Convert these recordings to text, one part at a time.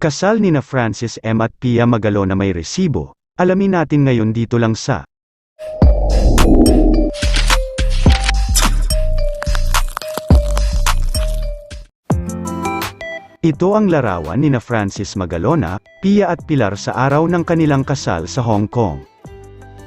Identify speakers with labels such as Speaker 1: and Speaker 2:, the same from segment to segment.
Speaker 1: Kasal ni na Francis M. at Pia Magalo na may resibo, alamin natin ngayon dito lang sa Ito ang larawan ni na Francis Magalona, Pia at Pilar sa araw ng kanilang kasal sa Hong Kong.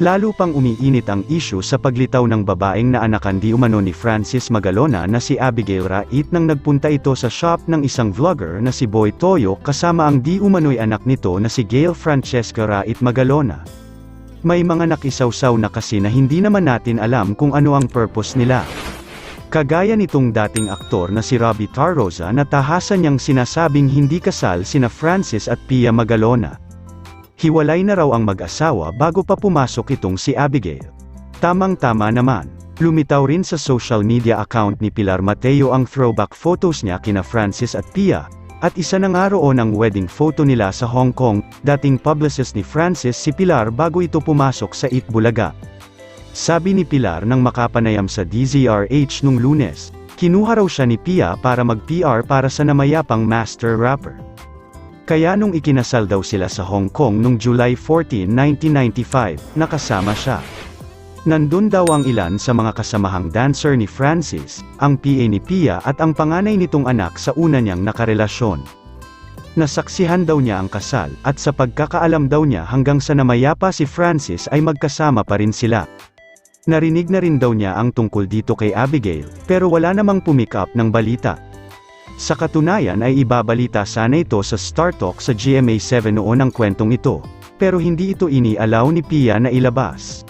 Speaker 1: Lalo pang umiinit ang isyu sa paglitaw ng babaeng na anakan di umano ni Francis Magalona na si Abigail Rait nang nagpunta ito sa shop ng isang vlogger na si Boy Toyo kasama ang di umano'y anak nito na si Gail Francesca Rait Magalona. May mga nakisawsaw na kasi na hindi naman natin alam kung ano ang purpose nila. Kagaya nitong dating aktor na si Robbie Tarroza na tahasan niyang sinasabing hindi kasal sina Francis at Pia Magalona. Hiwalay na raw ang mag-asawa bago pa pumasok itong si Abigail. Tamang-tama naman. Lumitaw rin sa social media account ni Pilar Mateo ang throwback photos niya kina Francis at Pia, at isa na nga roon ang wedding photo nila sa Hong Kong, dating publicist ni Francis si Pilar bago ito pumasok sa Itbulaga. Sabi ni Pilar nang makapanayam sa DZRH nung lunes, kinuha raw siya ni Pia para mag-PR para sa namayapang master rapper. Kaya nung ikinasal daw sila sa Hong Kong nung July 14, 1995, nakasama siya. Nandun daw ang ilan sa mga kasamahang dancer ni Francis, ang PA ni Pia at ang panganay nitong anak sa una niyang nakarelasyon. Nasaksihan daw niya ang kasal, at sa pagkakaalam daw niya hanggang sa namayapa si Francis ay magkasama pa rin sila. Narinig na rin daw niya ang tungkol dito kay Abigail, pero wala namang pumick up ng balita. Sa katunayan ay ibabalita sana ito sa Star Talk sa GMA7 noon ang kwentong ito, pero hindi ito inialaw ni Pia na ilabas.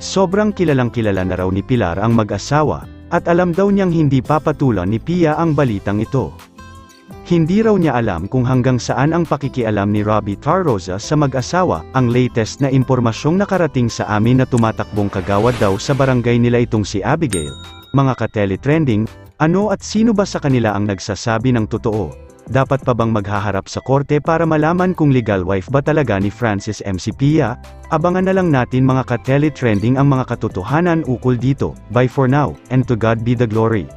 Speaker 1: Sobrang kilalang kilala na raw ni Pilar ang mag-asawa, at alam daw niyang hindi papatulan ni Pia ang balitang ito. Hindi raw niya alam kung hanggang saan ang pakikialam ni Robbie Tarroza sa mag-asawa, ang latest na impormasyong nakarating sa amin na tumatakbong kagawad daw sa barangay nila itong si Abigail. Mga ka-teletrending, ano at sino ba sa kanila ang nagsasabi ng totoo? Dapat pa bang maghaharap sa korte para malaman kung legal wife ba talaga ni Francis MC Pia? Abangan na lang natin mga ka-teletrending ang mga katotohanan ukol dito. Bye for now, and to God be the glory.